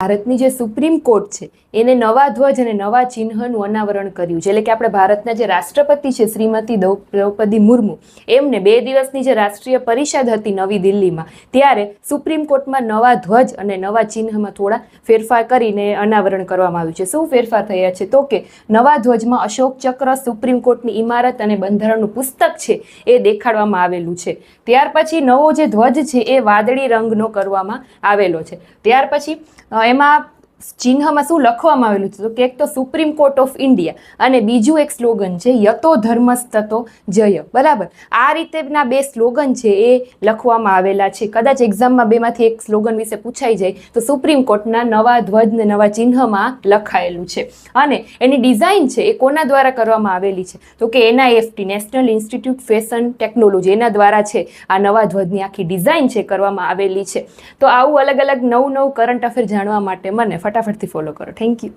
ભારતની જે supreme court છે, એને નવા ધ્વજ અને નવા ચિહ્નનું અનાવરણ કર્યું છે. એટલે કે આપણે ભારતના જે રાષ્ટ્રપતિ છે, શ્રીમતી દ્રૌ- દ્રૌપદી મુર્મુ, એમને બે દિવસની જે રાષ્ટ્રીય પરિષદ હતી નવી દિલ્હીમાં, ત્યારે સુપ્રીમ કોર્ટમાં નવા ધ્વજ અને નવા ચિહ્નમાં થોડા ફેરફાર કરીને અનાવરણ કરવામાં આવ્યું છે. શું ફેરફાર થયા છે? તો કે નવા ધ્વજમાં અશોક ચક્ર સુપ્રીમ કોર્ટની ઇમારત અને બંધારણનું પુસ્તક છે, એ દેખાડવામાં આવેલું છે. ત્યાર પછી નવો જે ધ્વજ છે, એ વાદળી રંગનો કરવામાં આવેલો છે. ત્યાર પછી એમાં ચિહ્નમાં શું લખવામાં આવેલું છે? તો કે એક તો સુપ્રીમ કોર્ટ ઓફ ઇન્ડિયા અને બીજું એક સ્લોગન છે, યતો ધર્મસ્તતો જય. બરાબર? આ રીતેના બે સ્લોગન છે એ લખવામાં આવેલા છે. કદાચ એક્ઝામમાં બેમાંથી એક સ્લોગન વિશે પૂછાઈ જાય, તો સુપ્રીમ કોર્ટના નવા ધ્વજ ને નવા ચિહ્નમાં લખાયેલું છે. અને એની ડિઝાઇન છે એ કોના દ્વારા કરવામાં આવેલી છે? તો કે NIFT national institute fashion technology એના દ્વારા છે આ નવા ધ્વજની આખી ડિઝાઇન છે કરવામાં આવેલી છે. તો આવું અલગ અલગ નવું નવું કરંટ અફેર જાણવા માટે મને ફટાફટથી ફોલો કરો. Thank you